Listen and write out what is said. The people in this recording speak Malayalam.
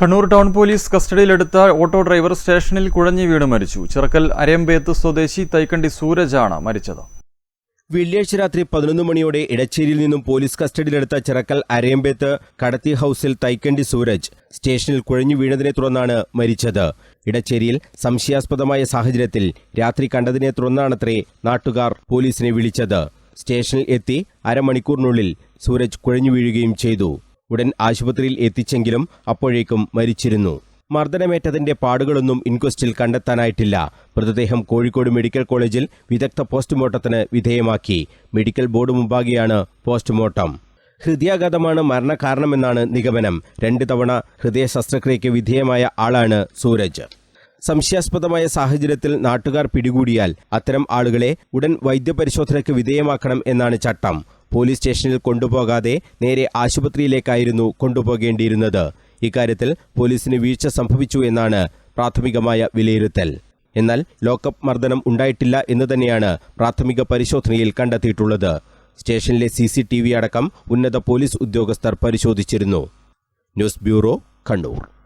കണ്ണൂർ ടൗൺ പോലീസ് കസ്റ്റഡിയിലെടുത്ത ഓട്ടോ ഡ്രൈവർ സ്റ്റേഷനിൽ കുഴഞ്ഞു വീണ് മരിച്ചു. ചിറക്കൽ അരയമ്പേത്ത് സ്വദേശി തൈക്കണ്ടി സൂരജാണ് മരിച്ചത്. വെള്ളിയാഴ്ച രാത്രി പതിനൊന്ന് മണിയോടെ ഇടച്ചേരിയിൽ നിന്നും പോലീസ് കസ്റ്റഡിയിലെടുത്ത ചിറക്കൽ അരയമ്പേത്ത് കടത്തി ഹൌസിൽ തൈക്കണ്ടി സൂരജ് സ്റ്റേഷനിൽ കുഴഞ്ഞു വീണതിനെ തുടർന്നാണ് മരിച്ചത്. ഇടച്ചേരിയിൽ സംശയാസ്പദമായ സാഹചര്യത്തിൽ രാത്രി കണ്ടതിനെ തുടർന്നാണത്രേ നാട്ടുകാർ പോലീസിനെ വിളിച്ചത്. സ്റ്റേഷനിൽ എത്തി അരമണിക്കൂറിനുള്ളിൽ സൂരജ് കുഴഞ്ഞു വീഴുകയും ചെയ്തു. ഉടൻ ആശുപത്രിയിൽ എത്തിച്ചെങ്കിലും അപ്പോഴേക്കും മരിച്ചിരുന്നു. മർദ്ദനമേറ്റതിന്റെ പാടുകളൊന്നും ഇൻക്വസ്റ്റിൽ കണ്ടെത്താനായിട്ടില്ല. മൃതദേഹം കോഴിക്കോട് മെഡിക്കൽ കോളേജിൽ വിദഗ്ധ പോസ്റ്റ്മോർട്ടത്തിന് വിധേയമാക്കി. മെഡിക്കൽ ബോർഡ് മുമ്പാകെയാണ് പോസ്റ്റ്മോർട്ടം. ഹൃദയാഘാതമാണ് മരണകാരണമെന്നാണ് നിഗമനം. രണ്ട് തവണ ഹൃദയ ശസ്ത്രക്രിയയ്ക്ക് വിധേയമായ ആളാണ് സൂരജ്. സംശയാസ്പദമായ സാഹചര്യത്തിൽ നാട്ടുകാർ പിടികൂടിയാൽ അത്തരം ആളുകളെ ഉടൻ വൈദ്യപരിശോധനയ്ക്ക് വിധേയമാക്കണം എന്നാണ് ചട്ടം. പോലീസ് സ്റ്റേഷനിൽ കൊണ്ടുപോകാതെ നേരെ ആശുപത്രിയിലേക്കായിരുന്നു കൊണ്ടുപോകേണ്ടിയിരുന്നത്. ഇക്കാര്യത്തിൽ പോലീസിന് വീഴ്ച സംഭവിച്ചു എന്നാണ് പ്രാഥമികമായ വിലയിരുത്തൽ. എന്നാൽ ലോക്കപ്പ് മർദ്ദനം ഉണ്ടായിട്ടില്ല എന്ന് തന്നെയാണ് പ്രാഥമിക പരിശോധനയിൽ കണ്ടെത്തിയിട്ടുള്ളത്. സ്റ്റേഷനിലെ സി സി ടി വി അടക്കം ഉന്നത പോലീസ് ഉദ്യോഗസ്ഥർ പരിശോധിച്ചിരുന്നു. News bureau Kannur.